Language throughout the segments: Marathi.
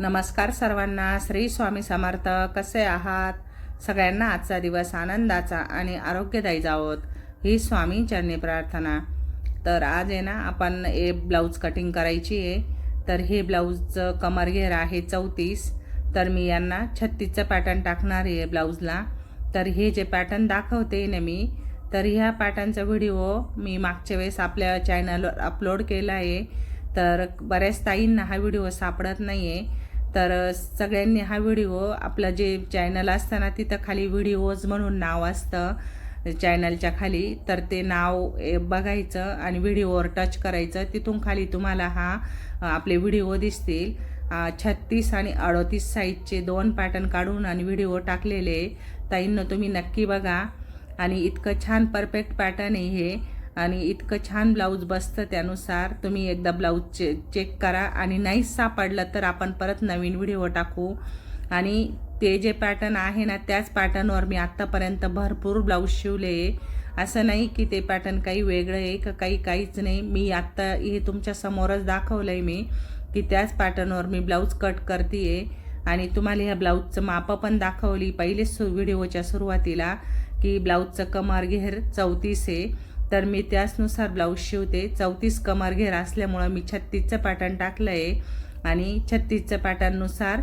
नमस्कार सर्वांना. श्री स्वामी समर्थ. कसे आहात? सगळ्यांना आजचा दिवस आनंदाचा आणि आरोग्यदायी जावोत ही स्वामी चरणी प्रार्थना. तर आज आहे ना आपण हे ब्लाऊज कटिंग करायची आहे. तर हे ब्लाऊजचं कमर घेर आहे चौतीस. तर मी यांना छत्तीसचं पॅटर्न टाकणार आहे ब्लाऊजला. तर हे जे पॅटर्न दाखवते ना मी तर ह्या पॅटर्नचा व्हिडिओ मी मागच्या वेळेस आपल्या चॅनलवर अपलोड केला आहे. तर बऱ्याच ताईंना हा व्हिडिओ सापडत नाही आहे तर सगळ्यांनी हा व्हिडिओ आपलं जे चॅनल असतं ना तिथं खाली व्हिडिओज म्हणून नाव असतं चॅनलच्या खाली तर ते नाव बघायचं आणि व्हिडिओवर टच करायचं. तिथून खाली तुम्हाला हा आपले व्हिडिओ दिसतील. छत्तीस आणि अडोतीस साईजचे दोन पॅटर्न काढून आणि व्हिडिओ टाकलेले. ताईंना तुम्ही नक्की बघा. आणि इतकं छान परफेक्ट पॅटर्न आहे हे. आणि इतकं छान ब्लाऊज बसतं त्यानुसार. तुम्ही एकदा ब्लाऊज चे चेक करा. आणि नाही सापडलं तर आपण परत नवीन व्हिडिओ टाकू. आणि ते जे पॅटर्न आहे ना त्याच पॅटर्नवर मी आत्तापर्यंत भरपूर ब्लाऊज शिवले आहे. असं नाही की ते पॅटर्न काही वेगळं आहे का काही काहीच नाही. मी आत्ता हे तुमच्या समोरच दाखवलं आहे मी की त्याच पॅटर्नवर मी ब्लाऊज कट करते आहे आणि तुम्हाला ह्या ब्लाऊजचं मापं पण दाखवली पहिलेच सु व्हिडिओच्या सुरुवातीला की ब्लाऊजचं कमर घेर चौतीस आहे. तर मी त्याचनुसार ब्लाऊज शिवते. चौतीस कमर घेर असल्यामुळं मी छत्तीसचं पॅटर्न टाकलं आहे आणि छत्तीसचं पॅटर्ननुसार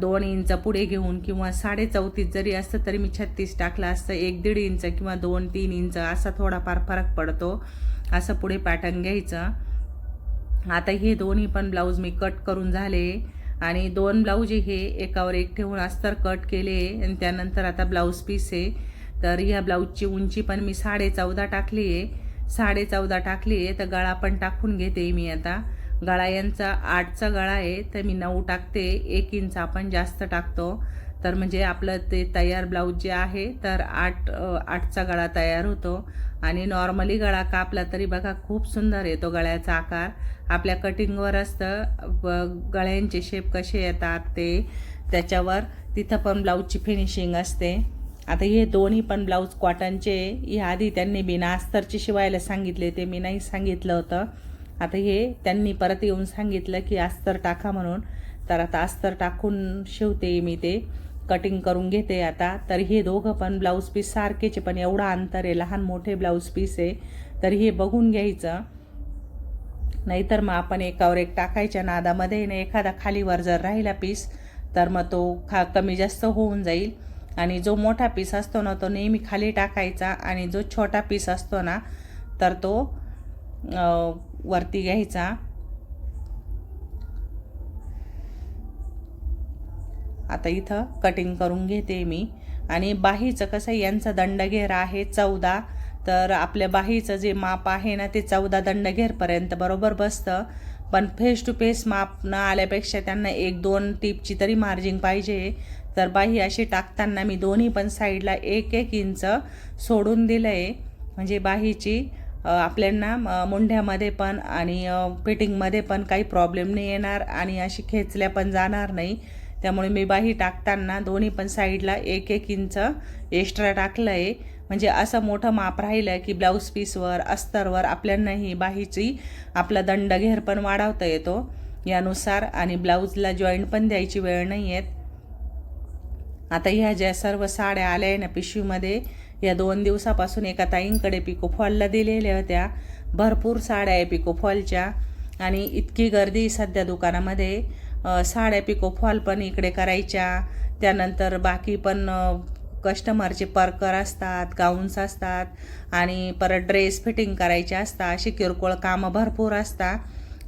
दोन इंच पुढे घेऊन किंवा साडे चौतीस जरी असतं तरी मी छत्तीस टाकलं असतं. एक दीड इंच किंवा दोन तीन इंच असा थोडाफार फरक पडतो. असं पुढे पॅटर्न घ्यायचं. आता हे दोन्ही पण ब्लाऊज मी कट करून झाले. आणि दोन ब्लाऊज हे एकावर एक ठेवून अस्तर कट केले. आणि त्यानंतर आता ब्लाऊज पीस आहे. तर ह्या ब्लाऊजची उंची पण मी साडे चौदा टाकली आहे. साडे चौदा टाकली आहे तर गळा पण टाकून घेते मी आता. गळा यांचा आठचा गळा आहे तर मी नऊ टाकते. एक इंच आपण जास्त टाकतो. तर म्हणजे आपलं ते तयार ब्लाऊज जे आहे तर आठ आठचा गळा तयार होतो. आणि नॉर्मली गळा कापला तरी बघा खूप सुंदर येतो गळ्याचा आकार. आपल्या कटिंगवर असतं. गळ्यांचे शेप कसे येतात ते त्याच्यावर. तिथं पण ब्लाऊजची फिनिशिंग असते. आता हे दोन्ही पण ब्लाऊज कॉटनचे ह्या आधी त्यांनी बिना अस्तरचे शिवायला सांगितले ते मी नाही सांगितलं होतं. आता हे त्यांनी परत येऊन सांगितलं की अस्तर टाका म्हणून. तर आता अस्तर टाकून शिवते मी ते. कटिंग करून घेते आता. तर हे दोघं पण ब्लाऊज पीस सारखेचे पण एवढा अंतर आहे. लहान मोठे ब्लाऊज पीस आहे. तर हे बघून घ्यायचं. नाहीतर मग आपण एकावर एक टाकायच्या नादामध्ये ना एखादा खालीवर जर राहिला पीस तर मग तो खा कमी जास्त होऊन जाईल. आणि जो मोठा पीस असतो ना तो नेहमी खाली टाकायचा आणि जो छोटा पीस असतो ना तर तो वरती घ्यायचा. आता इथं कटिंग करून घेते मी. आणि बाहीचं कसं आहे, यांचा दंडघेर आहे चौदा. तर आपल्या बाहीचं जे माप आहे ना ते चौदा दंडघेरपर्यंत बरोबर बसतं. पण फेस टू फेस माप न आल्यापेक्षा त्यांना एक दोन टीपची तरी मार्जिंग पाहिजे. तर बाही अशी टाकताना मी दोन्ही पण साईडला एक एक इंच सोडून दिलं आहे म्हणजे बाहीची आपल्यांना मुंढ्यामध्ये पण आणि फिटिंगमध्ये पण काही प्रॉब्लेम नाही येणार आणि अशी खेचल्या पण जाणार नाही. त्यामुळे मी बाही टाकताना दोन्ही पण साईडला एक एक इंच एक्स्ट्रा टाकलं आहे म्हणजे असं मोठं माप राहिलं की ब्लाऊज पीसवर अस्तरवर आपल्यालाही बाहीची आपला दंडघेर पण वाढवता येतो यानुसार आणि ब्लाऊजला जॉईंट पण द्यायची वेळ नाही येत आता ह्या ज्या सर्व साड्या आल्या आहे ना पिशवीमध्ये या दोन दिवसापासून एका ताईंकडे पिकोफॉलला दिलेल्या होत्या. भरपूर साड्या आहे पिकोफॉलच्या आणि इतकी गर्दी सध्या दुकानामध्ये. साड्या साड्या पिकोफॉल पण इकडे करायच्या. त्यानंतर बाकी पण कस्टमरचे परकर असतात गाऊन्स असतात आणि परत ड्रेस फिटिंग करायचे असतात अशी किरकोळ कामं भरपूर असतात.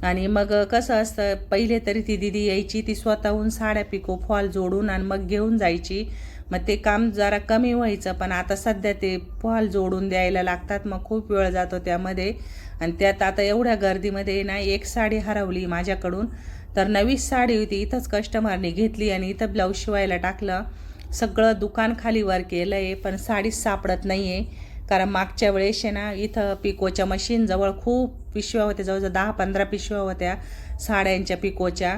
आणि मग कसं असतं पहिले तरी ती दिदी यायची ती स्वतःहून साड्या पिको फॉल जोडून आणि मग घेऊन जायची. मग ते काम जरा कमी व्हायचं पण आता सध्या ते फॉल जोडून द्यायला लागतात मग खूप वेळ जातो त्यामध्ये. आणि त्यात आता एवढ्या गर्दीमध्ये ना एक साडी हरवली माझ्याकडून. तर नवीच साडी होती इथंच कस्टमरने घेतली आणि इथं ब्लाऊज शिवायला टाकलं. सगळं दुकान खाली वर केलं आहे पण साडीच सापडत नाही आहे कारण मागच्या वेळेस आहे ना इथं पिकोच्या मशीनजवळ खूप पिशव्या होत्या जवळजवळ दहा पंधरा पिशव्या होत्या साड्यांच्या पिकोच्या.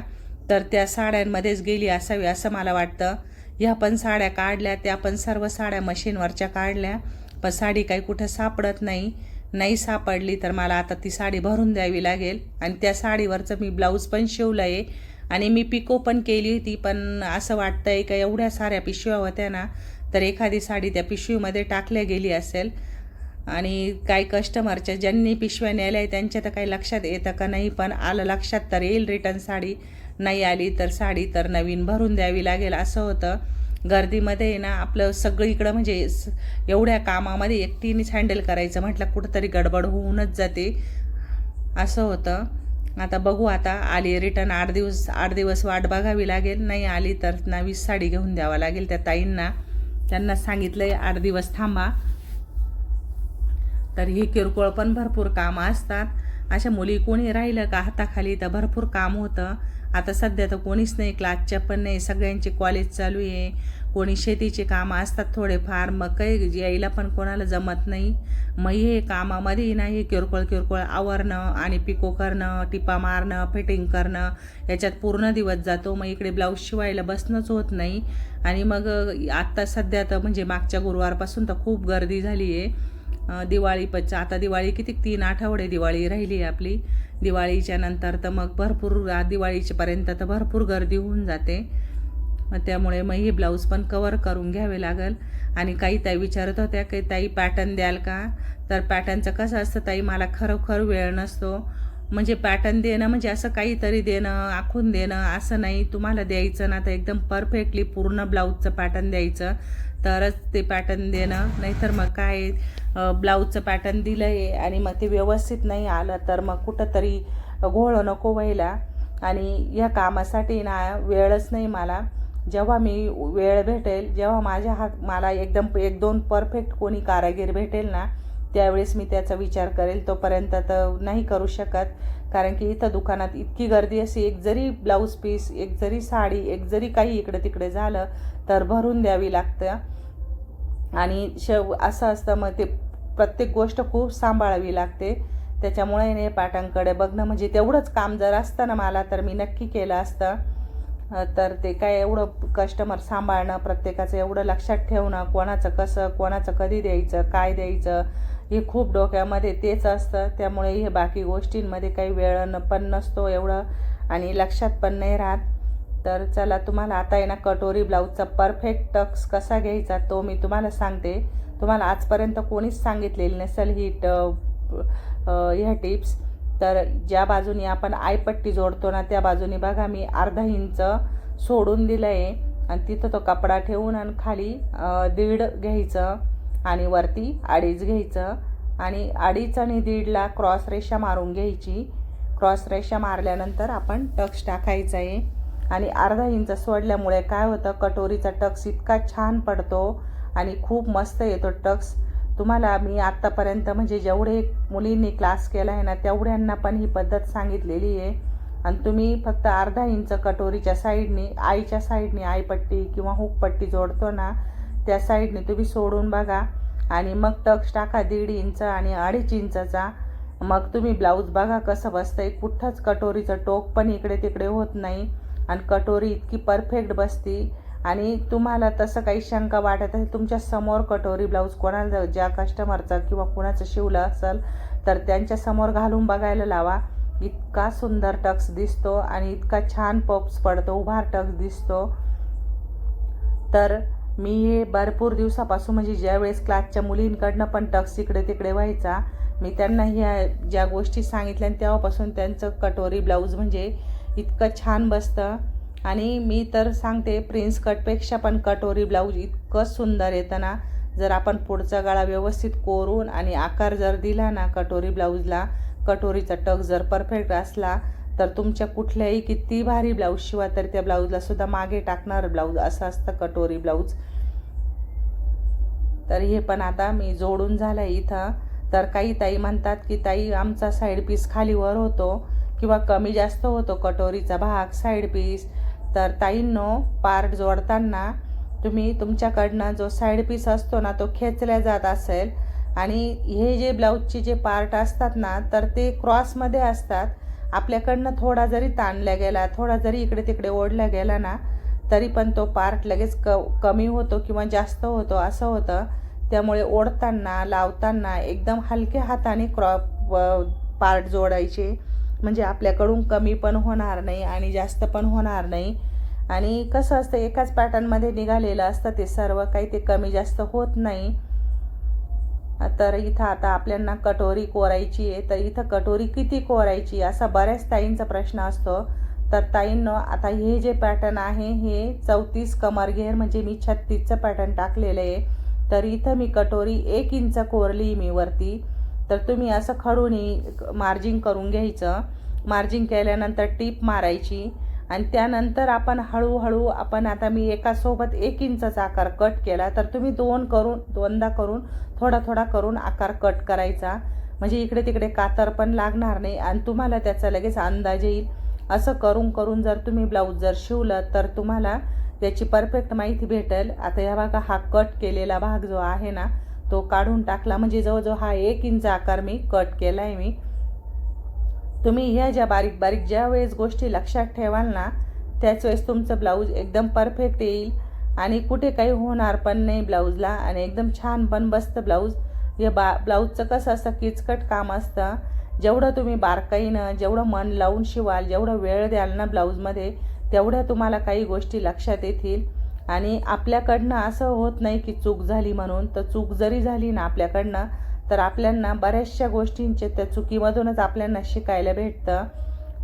तर त्या साड्यांमध्येच गेली असावी असं मला वाटतं. ह्या पण साड्या काढल्या त्या पण सर्व साड्या मशीनवरच्या काढल्या. पण साडी काही कुठं सापडत नाही. नाही सापडली तर मला आता ती साडी भरून द्यावी लागेल. आणि त्या साडीवरचं मी ब्लाऊज पण शिवलं आहे आणि मी पिको पण केली होती पण असं वाटतं आहे का एवढ्या साऱ्या पिशव्या होत्या ना तर एखादी साडी त्या पिशवीमध्ये टाकल्या गेली असेल. आणि काही कस्टमरच्या ज्यांनी पिशव्या नेल्या आहे त्यांच्या तर काही लक्षात येतं का नाही पण आलं लक्षात तर येईल रिटर्न साडी. नाही आली तर साडी तर नवीन भरून द्यावी लागेल असं होतं. गर्दीमध्ये ना आपलं सगळीकडं म्हणजे एवढ्या कामामध्ये एकटीनेच हँडल करायचं म्हटलं कुठंतरी गडबड होऊनच जाते. असं होतं. आता बघू आता आली रिटर्न आठ दिवस आठ दिवस वाट बघावी लागेल. नाही आली तर नवीच साडी घेऊन द्यावं लागेल त्या ताईंना. त्यांना सांगितलं आहे आठ दिवस थांबा. तर ही किरकोळ पण भरपूर कामं असतात. अशा मुली कोणी राहिलं का हाताखाली तर भरपूर काम होतं. आता सध्या तर कोणीच नाही क्लासच्या पण नाही सगळ्यांचे कॉलेज चालू आहे. कोणी शेतीचे कामं असतात थोडेफार मग काही यायला पण कोणाला जमत नाही. मग हे कामामध्ये नाही किरकोळ किरकोळ आवरणं आणि पिको करणं टिपा मारणं फिटिंग करणं याच्यात पूर्ण दिवस जातो. मग इकडे ब्लाऊज शिवायला बसणंच होत नाही. आणि मग आत्ता सध्या तर म्हणजे मागच्या गुरुवारपासून तर खूप गर्दी झाली आहे दिवाळी पच आता दिवाळी किती तीन आठवडे दिवाळी राहिली आहे आपली. दिवाळीच्या नंतर तर मग भरपूर दिवाळीच्यापर्यंत तर भरपूर गर्दी होऊन जाते. मग त्यामुळे मग हे ब्लाऊज पण कवर करून घ्यावे लागेल. आणि काही ताई विचारत होत्या की ताई पॅटर्न द्याल का? तर पॅटर्नचं कसं असतं ताई मला खरोखर वेळ नसतो. म्हणजे पॅटर्न देणं म्हणजे असं काहीतरी देणं आखून देणं असं नाही. तुम्हाला द्यायचं ना तर एकदम परफेक्टली पूर्ण ब्लाऊजचं पॅटर्न द्यायचं. तरच ते पॅटर्न देणं. नाहीतर मग काय ब्लाऊजचं पॅटर्न दिलं आहे आणि मग ते व्यवस्थित नाही आलं तर मग कुठंतरी घोळ नको व्हायला. आणि ह्या कामासाठी ना वेळच नाही मला. जेव्हा मी वेळ भेटेल जेव्हा माझ्या हात मला एकदम एक दोन परफेक्ट कोणी कारागीर भेटेल ना त्यावेळेस मी त्याचा विचार करेल. तोपर्यंत तर नाही करू शकत कारण की इथं दुकानात इतकी गर्दी अशी एक जरी ब्लाऊज पीस एक जरी साडी एक जरी काही इकडे तिकडे झालं तर भरून द्यावी लागतं. आणि शेव असं असतं मग ते प्रत्येक गोष्ट खूप सांभाळावी लागते. त्याच्यामुळे ने पाटांकडे बघणं म्हणजे तेवढंच काम जर असतं ना मला तर मी नक्की केलं असतं. तर ते काय एवढं कस्टमर सांभाळणं प्रत्येकाचं एवढं लक्षात ठेवणं कोणाचं कसं कोणाचं कधी द्यायचं काय द्यायचं हे खूप डोक्यामध्ये तेच असतं. त्यामुळे हे बाकी गोष्टींमध्ये काही वेळ न पण नसतो एवढं आणि लक्षात पण नाही राहत. तर चला तुम्हाला आता आहे ना कटोरी ब्लाऊजचा परफेक्ट टक्स कसा घ्यायचा तो मी तुम्हाला सांगते. तुम्हाला आजपर्यंत कोणीच सांगितलेली नसेल ही ट ह्या टिप्स. तर ज्या बाजूनी आपण आयपट्टी जोडतो ना त्या बाजूनी बघा मी अर्धा इंच सोडून दिलं आहे आणि तिथं तो कपडा ठेवून आणि खाली दीड घ्यायचं आणि वरती अडीच घ्यायचं. आणि अडीच आणि दीडला क्रॉस रेषा मारून घ्यायची. क्रॉस रेषा मारल्यानंतर आपण टक्स टाकायचा आहे आणि अर्धा इंच सोडल्यामुळे काय होतं कटोरीचा टक्स इतका छान पडतो आणि खूप मस्त येतो टक्स. तुम्हाला मी आत्तापर्यंत म्हणजे जेवढे मुलींनी क्लास केला आहे ना तेवढ्यांना पण ही पद्धत सांगितलेली आहे. आणि तुम्ही फक्त अर्धा इंच कटोरीच्या साईडनी आईच्या साईडनी आईपट्टी किंवा हुकपट्टी जोडतो ना त्या साईडने तुम्ही सोडून बघा. आणि मग टक्स टाका दीड इंच आणि अडीच इंचाचा मग तुम्ही ब्लाऊज बघा कसं बसतंय. कुठंच कटोरीचं टोक पण इकडे तिकडे होत नाही. आणि कटोरी इतकी परफेक्ट बसती. आणि तुम्हाला तसं काही शंका वाटत असेल तुमच्यासमोर कटोरी ब्लाऊज कोणाला ज्या कस्टमरचा किंवा कुणाचं शिवलं असेल तर त्यांच्यासमोर घालून बघायला लावा. इतका सुंदर टक्स दिसतो आणि इतका छान पप्स पडतो उभार टक्स दिसतो. तर मी हे भरपूर दिवसापासून म्हणजे ज्यावेळेस क्लासच्या मुलींकडनं पण टक्स इकडे तिकडे व्हायचा मी त्यांना ह्या ज्या गोष्टी सांगितल्या आणि तेव्हापासून त्यांचं कटोरी ब्लाऊज म्हणजे इतकं छान बसतं. आणि मी तर सांगते प्रिन्स कटपेक्षा पण कटोरी ब्लाऊज इतकं सुंदर येतं ना. जर आपण पुढचा गळा व्यवस्थित कोरून आणि आकार जर दिला ना कटोरी ब्लाऊजला कटोरीचा टक जर परफेक्ट असला तर तुमच्या कुठल्याही किती भारी ब्लाऊज शिवा तर त्या ब्लाऊजला सुद्धा मागे टाकणार ब्लाऊज असं असतं कटोरी ब्लाऊज तर हे पण आता मी जोडून झालं इथं. तर काही ताई म्हणतात की ताई आमचा साईड पीस खालीवर होतो किंवा कमी जास्त होतो कटोरीचा भाग साईड पीस तर ताईंनो पार्ट जोडताना तुम्ही तुमच्याकडनं जो साईड पीस असतो ना तो खेचल्या जात असेल. आणि हे जे ब्लाऊजचे जे पार्ट असतात ना तर ते क्रॉसमध्ये असतात. आपल्याकडनं थोडा जरी ताणल्या गेला थोडा जरी इकडे तिकडे ओढला गेला ना तरी पण तो पार्ट लगेच क कमी होतो किंवा जास्त होतो असं होतं. त्यामुळे ओढताना लावताना एकदम हलक्या हाताने क्रॉप पार्ट जोडायचे. म्हणजे आपल्याकडून कमी पण होणार नाही आणि जास्त पण होणार नाही. आणि कसं असतं एकाच पॅटर्नमध्ये निघालेलं असतं ते सर्व काही ते कमी जास्त होत नाही. तर इथं आता आपल्यांना कटोरी कोरायची आहे तर इथं कटोरी किती कोरायची असा बऱ्याच ताईंचा प्रश्न असतो. तर ताईंनं आता हे जे पॅटर्न आहे हे चौतीस कमर घेर म्हणजे मी छत्तीसचं पॅटर्न टाकलेलं आहे. तर इथं मी कटोरी एक इंच कोरली मी वरती. तर तुम्ही असं खडूनी मार्जिंग करून घ्यायचं. मार्जिंग केल्यानंतर टीप मारायची. आणि त्यानंतर आपण हळूहळू आपण आता मी एकासोबत एक इंचचा आकार कट केला तर तुम्ही दोन करून दोनदा करून थोडा थोडा करून आकार कट करायचा. म्हणजे इकडे तिकडे कातर पण लागणार नाही आणि तुम्हाला त्याचा लगेच अंदाज येईल. असं करून करून जर तुम्ही ब्लाऊज जर शिवलं तर तुम्हाला त्याची परफेक्ट माहिती भेटेल. आता या बघा हा कट केलेला भाग जो आहे ना तो काढून टाकला. म्हणजे जवळजवळ हा एक इंच आकार मी कट केला आहे मी. तुम्ही ह्या ज्या बारीक बारीक ज्या वेळेस गोष्टी लक्षात ठेवाल ना त्याच वेळेस तुमचं ब्लाऊज एकदम परफेक्ट येईल. आणि कुठे काही होणार पण नाही ब्लाऊजला आणि एकदम छान पण बसतं ब्लाऊज हे बा ब्लाऊजचं कसं असतं किचकट काम असतं. जेवढं तुम्ही बारकाईनं जेवढं मन लावून शिवाल जेवढं वेळ द्याल ना ब्लाऊजमध्ये तेवढ्या तुम्हाला काही गोष्टी लक्षात येतील. आणि आपल्याकडनं असं होत नाही की चूक झाली म्हणून. तर चूक जरी झाली ना आपल्याकडनं तर आपल्यांना बऱ्याचशा गोष्टींचे त्या चुकीमधूनच आपल्यांना शिकायला भेटतं.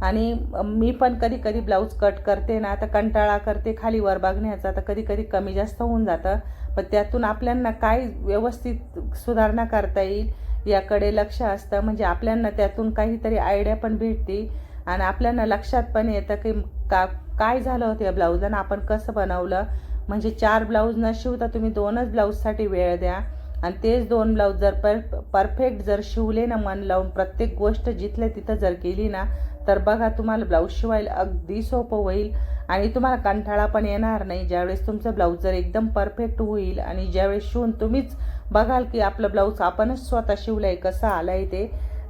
आणि मी पण कधी कधी ब्लाऊज कट करते ना तर कंटाळा करते खाली वर बघण्याचा तर कधी कधी कमी जास्त होऊन जातं. पण त्यातून आपल्यांना काय व्यवस्थित सुधारणा करता येईल याकडे लक्ष असतं. म्हणजे आपल्यांना त्यातून काहीतरी आयडिया पण भेटते आणि आपल्यांना लक्षात पण येतं की का काय झालं होतं या ब्लाऊजला आपण कसं बनवलं. म्हणजे चार ब्लाऊज न शिवता तुम्ही दोनच ब्लाऊजसाठी वेळ द्या. आणि तेच दोन ब्लाऊज जर पर परफेक्ट जर शिवले ना मन लावून प्रत्येक गोष्ट जिथल्या तिथं जर केली ना तर बघा तुम्हाला ब्लाऊज शिवायला अगदी सोपं होईल. आणि तुम्हाला कंटाळा पण येणार नाही. ज्यावेळेस तुमचं ब्लाऊज जर एकदम परफेक्ट होईल आणि ज्यावेळेस शिवून तुम्हीच बघाल की आपलं ब्लाऊज आपणच स्वतः शिवलं आहे कसं आलं आहे ते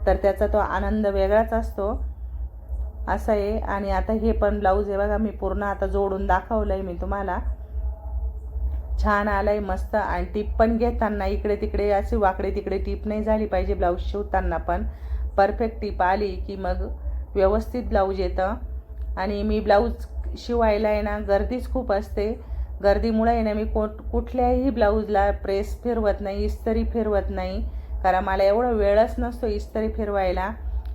तर त्याचा तो आनंद वेगळाच असतो. असं आहे. आणि आता हे पण ब्लाऊज आहे बघा मी पूर्ण आता जोडून दाखवलं आहे मी तुम्हाला. छान आलाय मस्त. आणि टीप पण घेताना इकडे तिकडे अशी वाकडे तिकडे टीप नाही झाली पाहिजे ब्लाऊज शिवताना पण. परफेक्ट टीप आली की मग व्यवस्थित ब्लाऊज येतं. आणि मी ब्लाऊज शिवायला आहे ना गर्दीच खूप असते. गर्दीमुळे आहे ना मी कोट कुठल्याही ब्लाऊजला प्रेस फिरवत नाही इस्त्री फिरवत नाही. कारण मला एवढा वेळच नसतो इस्त्री फिरवायला.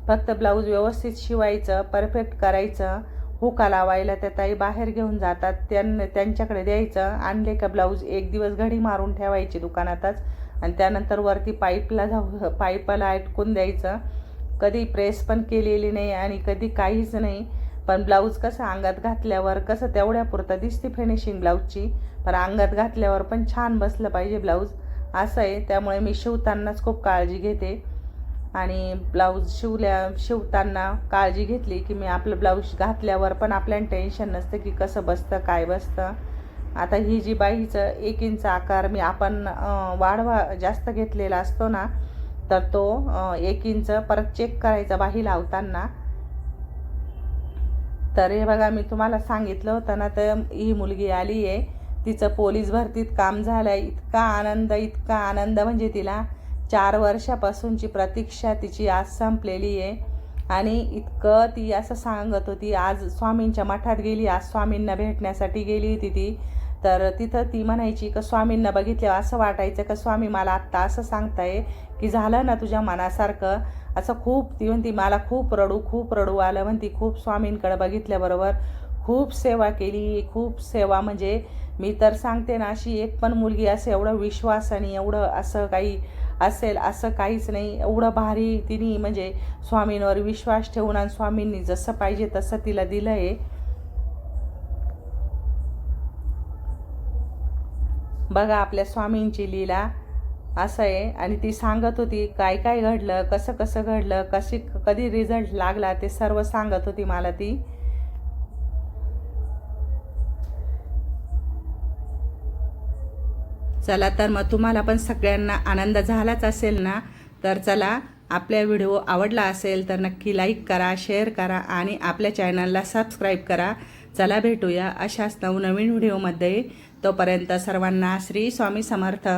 फक्त ब्लाऊज व्यवस्थित शिवायचं परफेक्ट करायचं. हुका लावायला त्या ताई बाहेर घेऊन जातात. त्यांना त्यांच्याकडे द्यायचं. आणले का ब्लाऊज? एक दिवस घडी मारून ठेवायची दुकानातच. आणि त्यानंतर वरती पाईपला जाऊ पाईपाला अटकून द्यायचं. कधी प्रेस पण केलेली नाही आणि कधी काहीच नाही. पण ब्लाऊज कसं अंगात घातल्यावर कसं तेवढ्यापुरतं दिसते फिनिशिंग ब्लाऊजची. पण अंगात घातल्यावर पण छान बसलं पाहिजे ब्लाऊज. असं आहे. त्यामुळे मी शिवतानाच खूप काळजी घेते. आणि ब्लाऊज शिवल्या शिवताना काळजी घेतली की मी आपलं ब्लाऊज घातल्यावर पण आपल्याला टेन्शन नसतं की कसं बसतं काय बसतं. आता ही जी बाईचं एक इंच आकार मी आपण वाढवा जास्त घेतलेला असतो ना तर तो एक इंच परत चेक करायचा बाही लावताना. तर हे बघा मी तुम्हाला सांगितलं होतं ना तर ही मुलगी आली आहे तिचं पोलीस भरतीत काम झालं आहे इतका आनंद इतका आनंद म्हणजे तिला चार वर्षापासूनची प्रतीक्षा तिची आज संपलेली आहे. आणि इतकं ती असं सांगत होती आज स्वामींच्या मठात गेली आज स्वामींना भेटण्यासाठी गेली होती ती. तर तिथं ती म्हणायची का स्वामींना बघितल्यावर असं वाटायचं का स्वामी मला आत्ता असं सांगताय की झालं ना तुझ्या मनासारखं? असं खूप ती म्हणती मला खूप रडू खूप रडू आलं म्हणती खूप स्वामींकडे बघितल्याबरोबर खूप सेवा केली खूप सेवा म्हणजे मी तर सांगते ना अशी एक पण मुलगी असं एवढं विश्वास आणि एवढं असं काही असेल असं काहीच नाही. एवढं भारी तिने म्हणजे स्वामींवर विश्वास ठेवून आणि स्वामींनी जसं पाहिजे तसं तिला दिलं आहे बघा आपल्या स्वामींची लीला असं आहे. आणि ती सांगत होती काय काय घडलं? कसं कसं घडलं? कशी कधी रिझल्ट लागला? ते सर्व सांगत होती मला ती. चला तर मग तुम्हाला पण सगळ्यांना आनंद झालाच असेल ना? तर चला आपल्या व्हिडिओ आवडला असेल तर नक्की लाईक करा शेअर करा आणि आपल्या चॅनलला सबस्क्राईब करा. चला भेटूया अशाच नवनवीन व्हिडिओमध्ये. तोपर्यंत सर्वांना श्री स्वामी समर्थ.